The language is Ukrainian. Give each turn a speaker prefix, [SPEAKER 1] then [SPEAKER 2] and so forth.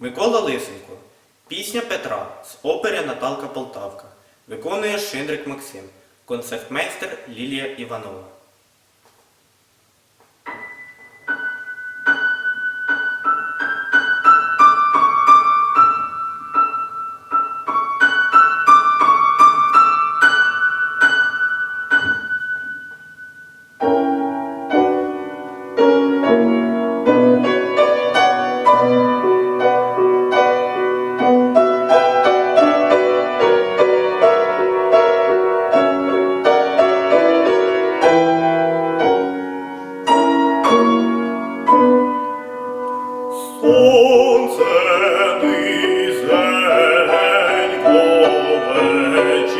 [SPEAKER 1] Микола Лисенко. Пісня Петра з опери Наталка Полтавка. Виконує Шиндрик Максим. Концертмейстер Лілія Іванова.